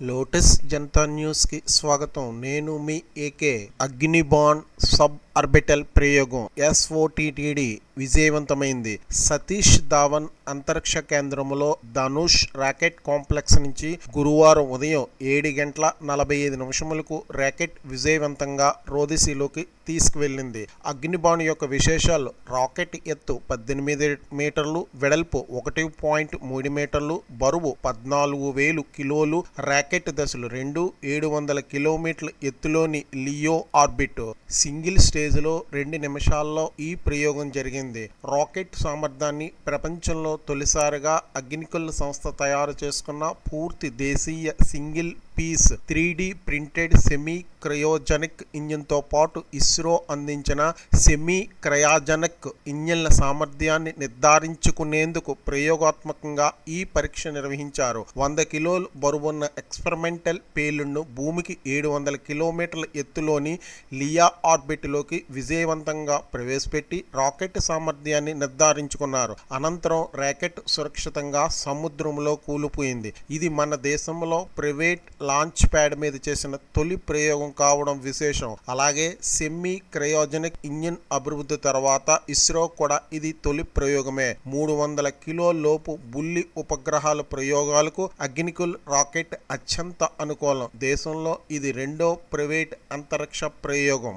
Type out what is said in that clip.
Lotus Janata news కి స్వాగతం నేను మీ ఏకే అగ్నిబాన్ సబ్ ఆర్బిటల్ ప్రయోగం ఎస్ఓటిటిడి విజయవంతమైంది. సతీష్ ధావన్ అంతరిక్ష కేంద్రంలో ధనుష్ రాకెట్ కాంప్లెక్స్ నుంచి గురువారం ఉదయం ఏడు గంటల నలభై ఐదు నిమిషములకు రాకెట్ విజయవంతంగా రోదిశీలోకి తీసుకువెళ్ళింది. అగ్నిబాణు యొక్క విశేషాలు రాకెట్ ఎత్తు పద్దెనిమిది మీటర్లు వెడల్పు ఒకటి పాయింట్ మూడు మీటర్లు బరువు పద్నాలుగు వేలు కిలోలు రాకెట్ దశలు రెండు ఏడు వందల కిలోమీటర్ల ఎత్తులోని లియో ఆర్బిట్. సింగిల్ స్టేజ్లో రెండు నిమిషాల్లో ఈ ప్రయోగం జరిగింది. రాకెట్ సామర్థ్యాన్ని ప్రపంచంలో తొలిసారిగా అగ్నికుల్ సంస్థ తయారు చేసుకున్న పూర్తి దేశీయ single piece three D printed semi cryogenic ఇంజిన్తో పాటు ఇస్రో అందించిన సెమీ క్రయాజనిక్ ఇంజిన్ల సామర్థ్యాన్ని నిర్ధారించుకునేందుకు ప్రయోగాత్మకంగా ఈ పరీక్ష నిర్వహించారు. వంద కిలోలు బరువున్న ఎక్స్పెరిమెంటల్ పేలుడును భూమికి ఏడు వందల కిలోమీటర్ల ఎత్తులోని లియా ఆర్బిట్లోకి విజయవంతంగా ప్రవేశపెట్టి రాకెట్ సామర్థ్యాన్ని నిర్ధారించుకున్నారు. అనంతరం రాకెట్ సురక్షితంగా సముద్రంలో కూలిపోయింది. ఇది మన దేశంలో ప్రైవేట్ లాంచ్ ప్యాడ్ మీద చేసిన తొలి ప్రయోగం కావడం విశేషం. అలాగే సెమీ క్రయోజనిక్ ఇంజిన్ అభివృద్ధి తర్వాత ఇస్రో కూడా ఇది తొలి ప్రయోగమే. మూడు వందల కిలో లోపు బుల్లి ఉపగ్రహాల ప్రయోగాలకు అగ్నికుల్ రాకెట్ అత్యంత అనుకూలం. దేశంలో ఇది రెండో ప్రైవేట్ అంతరిక్ష ప్రయోగం.